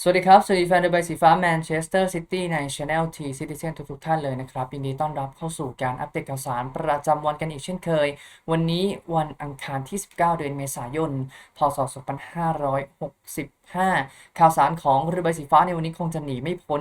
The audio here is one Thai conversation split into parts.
สวัสดีครับ สวัสดีแฟนเดอะใบสีฟ้าแมนเชสเตอร์ซิตี้ในช anel T Citizen ทุกๆท่านเลยนะครับยินดีต้อนรับเข้าสู่การอัปเดตข่าวสารประจำวันกันอีกเช่นเคย วันนี้วันอังคารที่ 19 เดือนเมษายน พศ 2565 ข่าวสารของเรือใบสีฟ้าในวันนี้คงจะหนีไม่พ้น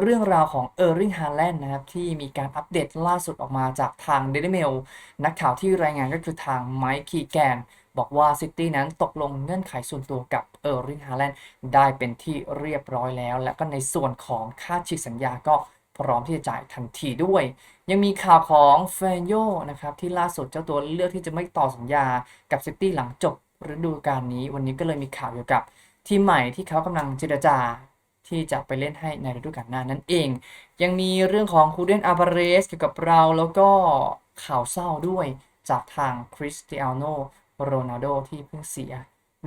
เรื่องราวของเออร์ริงฮาแลนด์นะครับ ที่มีการอัปเดตล่าสุดออกมาจากทางเดลิเมลนักข่าวที่รายงานก็คือทางไมค์คีแกนบอกว่าซิตี้นั้นตกลงเงื่อนไขส่วนตัวกับ ออร์ริงฮาแลนด์ได้เป็นที่เรียบร้อยแล้ว และก็ในส่วนของค่าฉีกสัญญาก็พร้อมที่จะจ่ายทันทีด้วย ยังมีข่าวของเฟนโยนะครับที่ล่าสุดเจ้าตัวเลือกที่จะไม่ต่อสัญญากับซิตี้หลังจบฤดูกาลนี้ วันนี้ก็เลยมีข่าวเกี่ยวกับ ทีมใหม่ที่เขากำลังเจรจาที่จะไปเล่นให้ในฤดูกาลหน้านั่นเอง ยังมีเรื่องของคูเดนอาบาเรสเกี่ยวกับเราแล้วก็ข่าวเศร้าด้วยจากทางคริสเตียโนโรนัลโดที่เพิ่งเสีย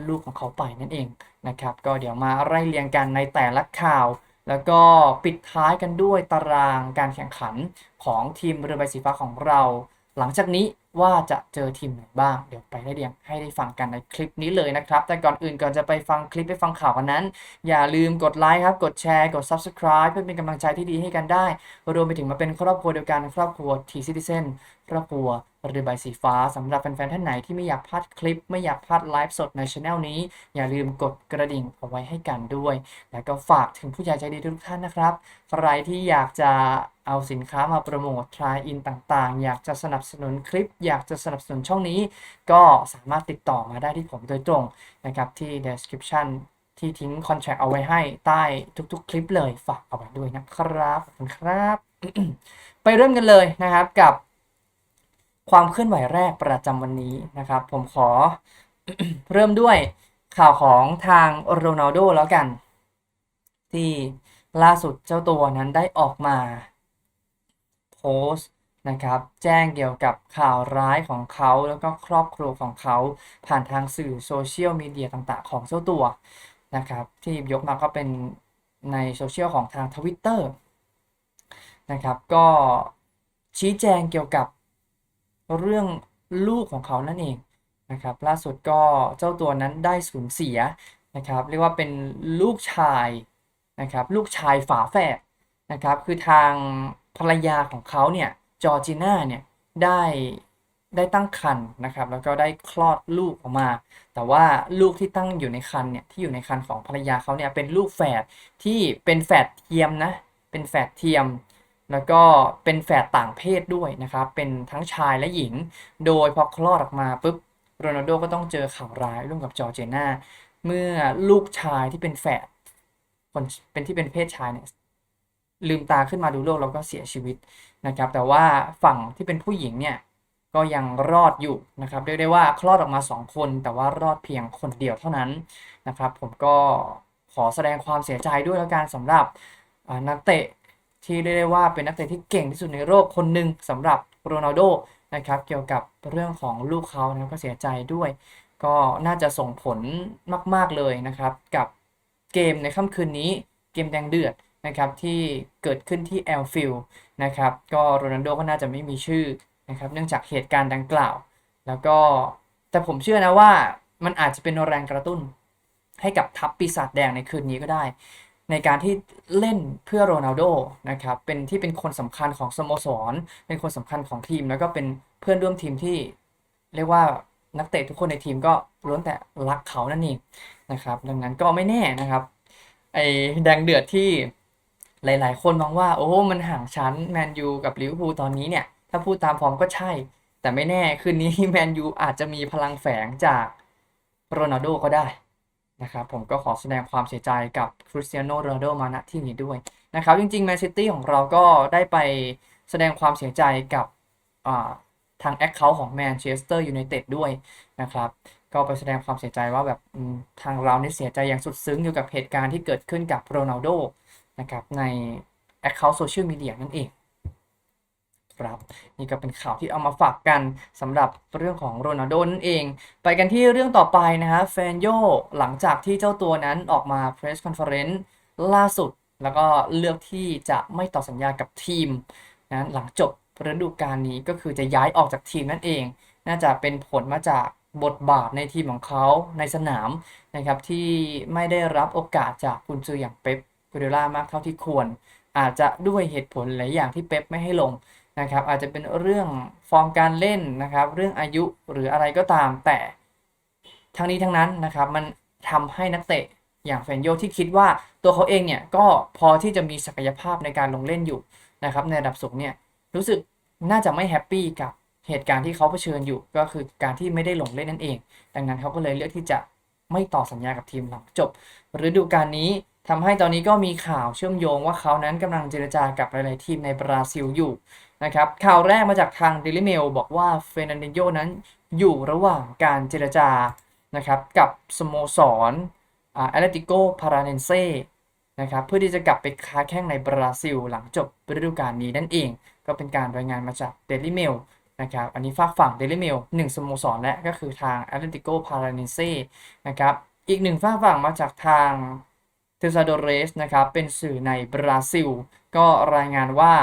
ลูกของเขาไปนั่นเองนะครับ ก็เดี๋ยวมาไล่เรียงกันในแต่ละข่าว แล้วก็ปิดท้ายกันด้วยตารางการแข่งขันของทีมเรือใบสีฟ้าของเรา หลังจากนี้ว่าจะเจอทีมไหนบ้าง เดี๋ยวไปได้เรียงให้ได้ฟังกันในคลิปนี้เลยนะครับ แต่ก่อนอื่นก่อนจะไปฟังคลิปไปฟังข่าวกันนั้น อย่าลืมกดไลค์ครับ กดแชร์ กด Subscribe เพื่อเป็นกำลังใจที่ดีให้กันได้ รวมไปถึงมาเป็นครอบครัวเดียวกันครอบครัว T Citizen ครอบครัว รือใบสีฟ้าสำหรับแฟนๆท่านไหนที่ไม่อยากพลาดคลิป ไม่อยากพลาดไลฟ์สดในช anel นี้ อย่าลืมกดกระดิ่งเอาไว้ให้กันด้วย แล้วก็ฝากถึงผู้ใหญ่ใจดีทุกท่านนะครับ ใครที่อยากจะเอาสินค้ามาโปรโมท try in ต่างๆ อยากจะสนับสนุนคลิป อยากจะสนับสนุนช่องนี้ ก็สามารถติดต่อมาได้ที่ผมโดยตรงนะครับที่ description ที่ทิ้ง contract เอาไว้ให้ใต้ทุกๆ คลิปเลยฝากเอาไว้ด้วยนะครับขอบคุณครับ ไปเริ่มกันเลยนะครับกับ ความเคลื่อนไหวแรกประจำวันนี้นะครับ ผมขอเริ่มด้วยข่าวของทางโรนัลโดแล้วกัน ที่ล่าสุดเจ้าตัวนั้นได้ออกมาโพสต์นะครับแจ้งเกี่ยวกับข่าวร้ายของเขาแล้วก็ครอบครัวของเขาผ่านทางสื่อโซเชียลมีเดียต่างๆ ของเจ้าตัวนะครับ ที่ยกมาก็เป็นในโซเชียลของทางทวิตเตอร์นะครับ ก็ชี้แจงเกี่ยวกับ เรื่องลูกของเขานั่นเองนะครับล่าสุดก็เจ้าตัวนั้นได้สูญเสียนะครับเรียกว่าเป็นลูกชายนะครับลูกชายฝาแฝดนะครับคือทางภรรยาของเขาเนี่ยจอร์จิน่าเนี่ยได้ได้ตั้งครรภ์นะครับแล้วก็ได้คลอดลูกออกมา แต่ว่าลูกที่ตั้งอยู่ในครรภ์เนี่ยที่อยู่ในครรภ์ของภรรยาเขาเนี่ยเป็นลูกแฝดที่เป็นแฝดเทียมนะเป็นแฝดเทียม แล้วก็เป็นแฝดต่างเพศด้วยนะครับ เป็นทั้งชายและหญิง โดยพอคลอดออกมาปุ๊บโรนัลโดก็ต้องเจอข่าวร้ายร่วมกับจอร์เจน่าเมื่อลูกชายที่เป็นแฝดคนเป็นที่เป็นเพศชายเนี่ยลืมตาขึ้นมาดูโลกแล้วก็เสียชีวิตนะครับ แต่ว่าฝั่งที่เป็นผู้หญิงเนี่ยก็ยังรอดอยู่นะครับเรียกได้ว่าคลอดออกมาสองคน แต่ว่ารอดเพียงคนเดียวเท่านั้นนะครับ ผมก็ขอแสดงความเสียใจด้วยแล้วกันสำหรับนักเตะ ที่เรียกได้ว่าเป็นนักเตะที่เก่งที่สุดในโลกคนหนึ่งสำหรับโรนัลโดนะครับเกี่ยวกับเรื่องของลูกเขานะครับก็เสียใจด้วย ก็น่าจะส่งผลมาก ๆเลยนะครับ กับเกมในค่ำคืนนี้เกมแดงเดือดนะครับที่เกิดขึ้นที่แอลฟิลนะครับก็โรนัลโดก็น่าจะไม่มีชื่อนะครับเนื่องจากเหตุการณ์ดังกล่าว แล้วก็แต่ผมเชื่อนะว่ามันอาจจะเป็นแรงกระตุ้นให้กับทัพปีศาจแดงในคืนนี้ก็ได้ ในการที่เล่นเพื่อโรนัลโดนะครับเป็นที่เป็นคนสำคัญของสโมสร เป็นคนสำคัญของทีม แล้วก็เป็นเพื่อนร่วมทีมที่ เรียกว่านักเตะทุกคนในทีมก็ล้วนแต่รักเขานั่นเองนะครับ ดังนั้นก็ไม่แน่นะครับไอ้แดงเดือดที่หลาย ๆ คนมองว่าโอ้มันห่างชั้นแมนยูกับลิเวอร์พูลตอนนี้เนี่ย ถ้าพูดตามฟอร์มก็ใช่ แต่ไม่แน่คืนนี้แมนยูอาจจะมีพลังแฝงจากโรนัลโดก็ได้ นะครับผมก็ขอแสดงความเสียใจกับคริสเตียโนโรนัลโดมาณที่นี้ด้วยนะครับจริงๆแมนซิตี้ของเราก็ได้ไปแสดงความเสียใจกับทางแอคเคาท์ของแมนเชสเตอร์ยูไนเต็ดด้วยนะครับก็ไปแสดงความเสียใจว่าแบบทางเราเนี่ยเสียใจอย่างสุดซึ้งเกี่ยวกับเหตุการณ์ที่เกิดขึ้นกับโรนัลโดนะครับในแอคเคาท์โซเชียลมีเดียนั่นเอง ครับ นี่ก็เป็นข่าวที่เอามาฝากกันสำหรับเรื่องของโรนัลโดนั่นเอง ไปกันที่เรื่องต่อไปนะฮะแฟนโยหลังจากที่เจ้าตัวนั้นออกมา Press Conference ล่าสุด แล้วก็เลือกที่จะไม่ต่อสัญญากับทีมนะหลังจบฤดูกาลนี้ก็คือจะย้ายออกจากทีมนั่นเอง น่าจะเป็นผลมาจากบทบาทในทีมของเขาในสนามนะครับที่ไม่ได้รับโอกาสจากกุนซืออย่างเป๊ปกัวเดล่ามากเท่าที่ควร อาจจะด้วยเหตุผลหลายอย่างที่เป๊ปไม่ให้ลง นะครับอาจจะเป็นเรื่องฟอร์มการเล่นนะครับ เรื่องอายุหรืออะไรก็ตามแต่ทั้งนี้ทั้งนั้นนะครับมันทำให้นักเตะอย่างเฟนโยที่คิดว่าตัวเขาเองเนี่ยก็พอที่จะมีศักยภาพในการลงเล่นอยู่นะครับในระดับสูงเนี่ยรู้สึกน่าจะไม่แฮปปี้กับเหตุการณ์ที่เขาเผชิญอยู่ก็คือการที่ไม่ได้ลงเล่นนั่นเอง ดังนั้นเขาก็เลยเลือกที่จะไม่ต่อสัญญากับทีมหลังจบฤดูกาลนี้ ทำให้ตอนนี้ก็มีข่าวเชื่อมโยงว่าเขานั้นกำลังเจรจากับหลาย ๆ ทีมในบราซิลอยู่นะครับข่าวแรกมาจากทาง Daily Mail บอกว่าเฟนันเดโยนั้นอยู่ระหว่างการเจรจานะครับกับสโมสรอ่าแอตเลติโกพาราเนเซ่นะครับเพื่อที่จะกลับไปค้าแข่งในบราซิล หลังจบฤดูกาลนี้นั่นเอง ก็เป็นการรายงานมาจาก Daily Mail นะครับอันนี้ฝากฝั่ง Daily Mail หนึ่งสโมสรและก็คือทาง Atletico p a r a n e n s e นะครับอีกหนึ่งฝากฝั่งมาจากทาง เทซาโดเรสนะครับเป็นสื่อในบราซิล ก็รายงานว่า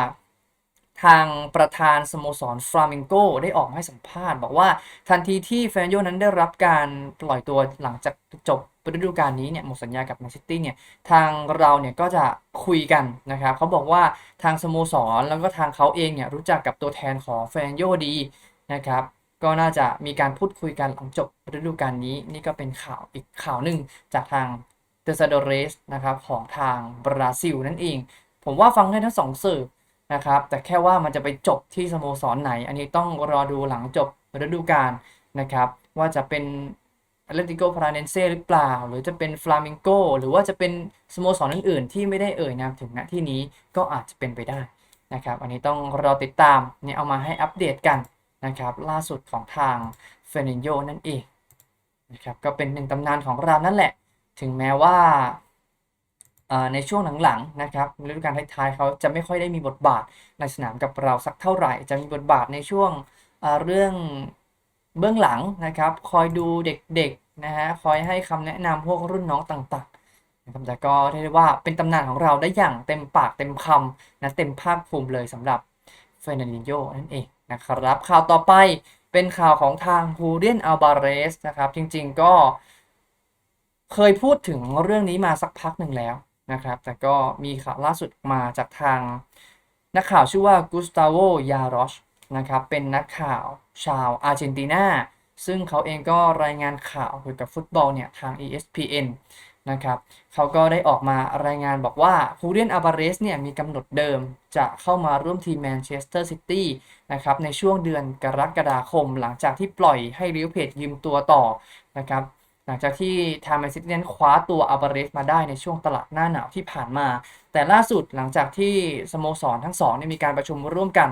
ทางประธานสโมสรฟลามิงโกได้ออกมาให้สัมภาษณ์ บอกว่าทันทีที่แฟนโยนั้นได้รับการปล่อยตัวหลังจากจบฤดูกาลนี้เนี่ยหมดสัญญากับแมนซิตี้เนี่ยทางเราเนี่ยก็จะคุยกันนะครับเขาบอกว่าทางสโมสรแล้วก็ทางเขาเองเนี่ยรู้จักกับตัวแทนของแฟนโยดีนะครับก็น่าจะมีการพูดคุยกันหลังจบฤดูกาลนี้ นี่ก็เป็นข่าวอีกข่าวหนึ่งจากทาง เตซาโดเรสนะครับของทางบราซิลนั่นเอง ผมว่าฟังได้ทั้งสองสื่อนะครับ แต่แค่ว่ามันจะไปจบที่สโมสรไหน อันนี้ต้องรอดูหลังจบฤดูกาลนะครับ ว่าจะเป็นอเลติโกพาราเนเซ่หรือเปล่า หรือจะเป็นฟลามิงโกหรือว่าจะเป็นสโมสรอื่นๆ ที่ไม่ได้เอ่ยนามถึงณที่นี้ก็อาจจะเป็นไปได้นะครับ อันนี้ต้องรอติดตามเนี่ยเอามาให้อัปเดตกันนะครับ ล่าสุดของทางเฟรนินโยนั่นเองนะครับ ก็เป็นหนึ่งตำนานของเรานั่นแหละ ถึงแม้ว่าในช่วงหลังๆนะครับฤดูกาลท้ายๆเขาจะไม่ค่อยได้มีบทบาทในสนามกับเราสักเท่าไหร่ จะมีบทบาทในช่วงเรื่องเบื้องหลังนะครับ คอยดูเด็กๆนะฮะคอยให้คำแนะนำพวกรุ่นน้องต่างๆนะครับแต่ก็เรียกได้ว่าเป็นตำนานของเราได้อย่างเต็มปากเต็มคำนะเต็มภาคภูมิเลยสำหรับเฟรนันดิโยนั่นเองนะครับข่าวต่อไปเป็นข่าวของทางฮูเรียนอัลบาเรสนะครับจริงๆก็เเคยพูดถึงเรื่องนี้มาสักพักหนึ่งแล้วนะครับ แต่ก็มีข่าวล่าสุดมาจากทางนักข่าวชื่อว่ากุสตาโวยารอชนะครับ เป็นนักข่าวชาวอาร์เจนตินาซึ่งเขาเองก็รายงานข่าวเกี่ยวกับฟุตบอลเนี่ยทาง ESPN นะครับเขาก็ได้ออกมารายงานบอกว่าฮูเรียนอาบาเรสเนี่ยมีกำหนดเดิมจะเข้ามาร่วมทีมแมนเชสเตอร์ซิตี้นะครับในช่วงเดือนกรกฎาคมหลังจากที่ปล่อยให้ริวเพจยืมตัวต่อนะครับ หลังจากที่ทางแมนซิตี้นั้นคว้าตัวอัลบาเรสมาได้ในช่วงตลาดหน้าหนาวที่ผ่านมา แต่ล่าสุดหลังจากที่สโมสรทั้งสองมีการประชุมร่วมกัน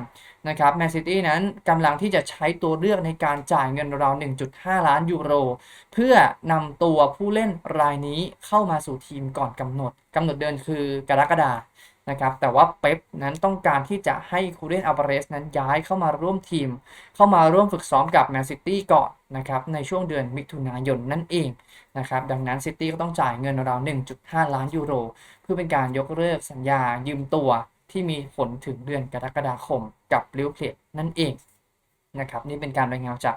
นะครับแมนซิตี้นั้นกำลังที่จะใช้ตัวเลือกในการจ่ายเงินราว 1.5 ล้านยูโร เพื่อนำตัวผู้เล่นรายนี้เข้ามาสู่ทีมก่อนกำหนดกำหนดเดินคือกรกฎา นะครับแต่ว่าเป๊ปนั้นต้องการที่จะให้คูเรนอัลเบเรสนั้นย้ายเข้ามาร่วมทีม เข้ามาร่วมฝึกซ้อมกับแมนซิตี้ก่อนนะครับในช่วงเดือนมิถุนายนนั่นเองนะครับดังนั้นซิตี้ก็ต้องจ่ายเงินราว 1.5 ล้านยูโร เพื่อเป็นการยกเลิกสัญญายืมตัวที่มีผลถึงเดือนกรกฎาคมกับลิวเพลตนั่นเองนะครับนี่เป็นการรายงานจาก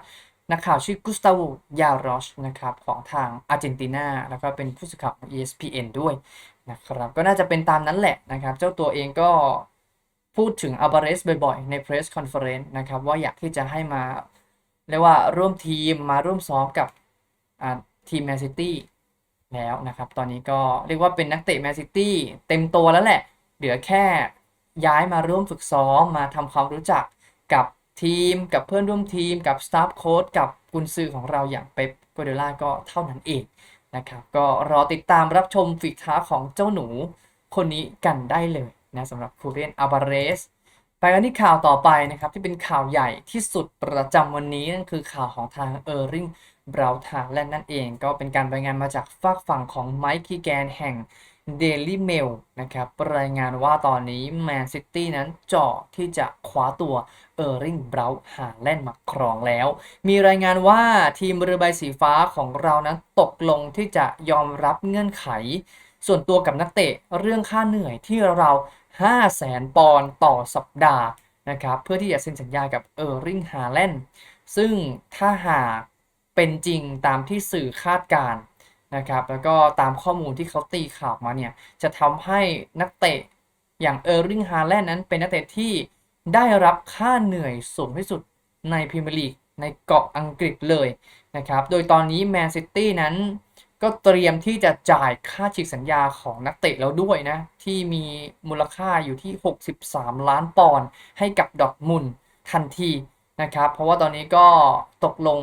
นักข่าวชื่อกุสตาโวยารอชนะครับของทางอาร์เจนตินาแล้วก็เป็นผู้สื่อข่าวของ ESPN ด้วย นะครับก็น่าจะเป็นตามนั้นแหละนะครับ เจ้าตัวเองก็พูดถึงอัลบาเรสบ่อยๆ ใน Press Conference นะครับว่าอยากที่จะให้มาเรียกว่าร่วมทีมมาร่วมซ้อมกับทีมแมนซิตี้แล้วนะครับ ตอนนี้ก็เรียกว่าเป็นนักเตะแมนซิตี้เต็มตัวแล้วแหละ เหลือแค่ย้ายมาร่วมฝึกซ้อมมาทำความรู้จักกับทีมกับเพื่อนร่วมทีมกับสตาฟโค้ชกับกุนซือของเราอย่างเป๊ปโกเดล่าก็เท่านั้นเอง นะครับ ก็รอติดตามรับชมฝีเท้าของเจ้าหนูคนนี้กันได้เลยนะสำหรับคูเรนอาบาเรสไปกันที่ข่าวต่อไปนะครับที่เป็นข่าวใหญ่ที่สุดประจำวันนี้นั่นคือข่าวของทางเออร์ริงเบราทาแลนนั่นเอง ก็เป็นการรายงานมาจากฝากฝั่งของไมค์คีแกนแห่ง Daily Mail นะครับ รายงานว่าตอนนี้แมนซิตี้นั้นเจาะที่จะคว้าตัวเออร์ริงบราวหาแลนมาครองแล้ว มีรายงานว่าทีมเรือใบสีฟ้าของเรานั้นตกลงที่จะยอมรับเงื่อนไข ส่วนตัวกับนักเตะเรื่องค่าเหนื่อยที่เรา5 0 0แสนปอนด์ต่อสัปดาห์นะครับเพื่อที่จะเซ็นสัญญากับเออร์ริงฮาแลนด์ซึ่งถ้าหากเป็นจริงตามที่สื่อคาดการณ์ นะครับ แล้วก็ตามข้อมูลที่เขาตีข่าวมาเนี่ย จะทำให้นักเตะอย่างเออร์ลิงฮาแลนด์นั้นเป็นนักเตะที่ได้รับค่าเหนื่อยสูงที่สุดในพรีเมียร์ลีกในเกาะอังกฤษเลยนะครับ โดยตอนนี้แมนซิตี้นั้นก็เตรียมที่จะจ่ายค่าฉีกสัญญาของนักเตะแล้วด้วยนะ ที่มีมูลค่าอยู่ที่ 63 ล้านปอนด์ให้กับดอร์ทมุนทันทีนะครับ เพราะว่าตอนนี้ก็ตกลง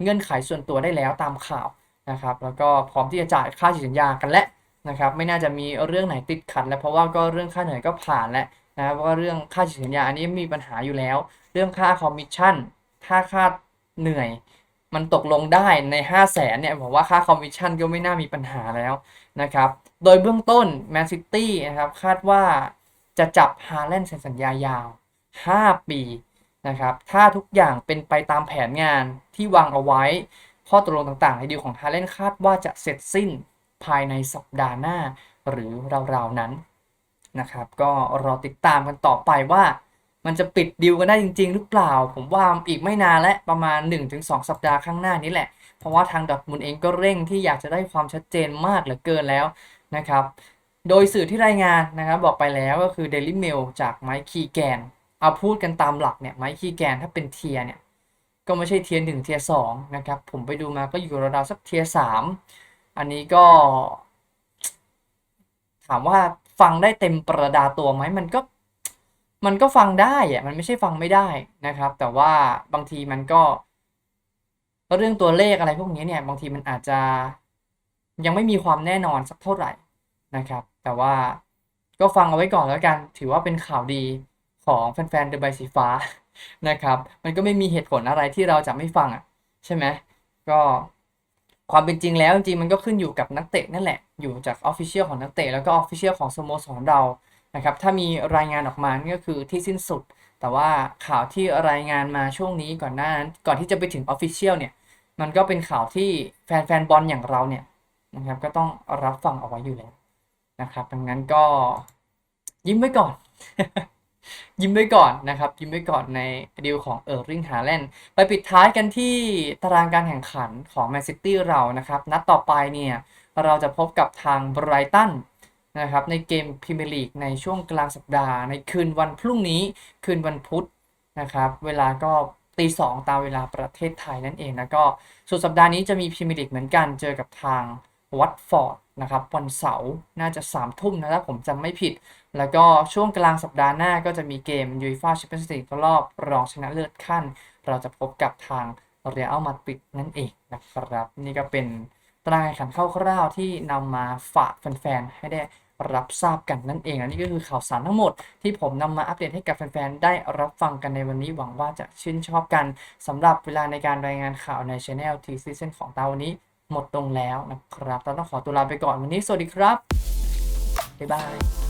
เงื่อนไขส่วนตัวได้แล้วตามข่าว นะครับ แล้วก็พร้อมที่จะจ่ายค่าฉีกสัญญากันแล้วนะครับ ไม่น่าจะมีเรื่องไหนติดขัด แล้วเพราะว่าก็เรื่องค่าเหนื่อยก็ผ่านแล้วนะเพราะว่าเรื่องค่าฉีกสัญญาอันนี้มีปัญหาอยู่แล้ว เรื่องค่าคอมมิชชั่นค่าค่าเหนื่อย มันตกลงได้ใน 5 0 0แสนเนี่ยผมว่าค่าคอมมิชชั่นก็ไม่น่ามีปัญหาแล้วนะครับ โดยเบื้องต้นแมนซิตี้นะครับคาดว่าจะจับฮาแลนด์เซ็นสัญญายาว 5 ปีนะครับ ถ้าทุกอย่างเป็นไปตามแผนงานที่วางเอาไว้ ข้อตกลงต่างๆ ในดีลของฮาแลนคาดว่าจะเสร็จสิ้นภายในสัปดาห์หน้าหรือราวๆนั้นนะครับ ก็รอติดตามกันต่อไปว่า มันจะปิดดีลกันได้จริง ๆ หรือเปล่า ผมว่าอีกไม่นานและประมาณ 1-2 สัปดาห์ข้างหน้านี้แหละ เพราะว่าทางดอทมุนเองก็เร่งที่อยากจะได้ความชัดเจนมากเหลือเกินแล้วนะครับโดยสื่อที่รายงานนะครับบอกไปแล้วก็คือ Daily Mail จากไมค์คีแกนเอาพูดกันตามหลักเนี่ยไมค์คีแกนถ้าเป็นเทียเนี่ย ก็ไม่ใช่เทียร์หนึ่งเทียร์สองนะครับ ผมไปดูมาก็อยู่ราวๆสักเทียร์สามอันนี้ก็ ถามว่าฟังได้เต็มประดาตัวไหมมันก็ มันก็ฟังได้อะมันไม่ใช่ฟังไม่ได้นะครับ แต่ว่าบางทีมันก็ เรื่องตัวเลขอะไรพวกนี้เนี่ย บางทีมันอาจจะยังไม่มีความแน่นอนสักเท่าไหร่นะครับ แต่ว่าก็ฟังเอาไว้ก่อนแล้วกัน ถือว่าเป็นข่าวดีของแฟนๆเดอะใบสีฟ้า นะครับ มันก็ไม่มีเหตุผลอะไรที่เราจะไม่ฟังอะใช่ไหมก็ความเป็นจริงแล้วจริงมันก็ขึ้นอยู่กับนักเตะนั่นแหละ อยู่จากออฟฟิเชียลของนักเตะแล้วก็ออฟฟิเชียลของสโมสรเรานะครับถ้ามีรายงานออกมานี่ก็คือที่สิ้นสุด แต่ว่าข่าวที่รายงานมาช่วงนี้ก่อนหน้านั้นก่อนที่จะไปถึงออฟฟิเชียลเนี่ยมันก็เป็นข่าวที่แฟนแฟนบอลอย่างเราเนี่ยนะครับก็ต้องรับฟังเอาไว้อยู่แล้วนะครับดังนั้นก็ยิ้มไว้ก่อน ยิ้มไว้ก่อนนะครับ ยิ้มไว้ก่อนในดีลของเออร์ริงฮาแลนด์ไปปิดท้ายกันที่ตารางการแข่งขันของแมนซิตี้เรานะครับ นัดต่อไปเนี่ย เราจะพบกับทางไบรตันนะครับ ในเกมพรีเมียร์ลีกในช่วงกลางสัปดาห์ ในคืนวันพรุ่งนี้คืนวันพุธนะครับ เวลาก็ตีสองตามเวลาประเทศไทยนั่นเองแล้วก็สุดสัปดาห์นี้จะมีพรีเมียร์ลีกเหมือนกันเจอกับทางวัตฟอร์ด นะครับวันเสาร์น่าจะ3ามทุ่มนะถ้าผมจำไม่ผิด แล้วก็ช่วงกลางสัปดาห์หน้าก็จะมีเกมยูฟ่าแชมเปี้ยนส์ลีกรอบรองชนะเลิศขั้น เราจะพบกับทางเรอัลมาดริดนั่นเองนะครับ นี่ก็เป็นตารางแข่งขันคร่าวๆที่นำมาฝากแฟนๆให้ได้รับทราบกันนั่นเองและนี่ก็คือข่าวสารทั้งหมด ที่ผมนำมาอัปเดตให้กับแฟนๆ ได้รับฟังกันในวันนี้หวังว่าจะชื่นชอบกันสำหรับเวลาในการรายงานข่าวในช anel ทีซีเซนของเตาวันนี้ หมดตรงแล้วนะครับเราต้องขอตัวลาไปก่อนวันนี้สวัสดีครับบ๊ายบาย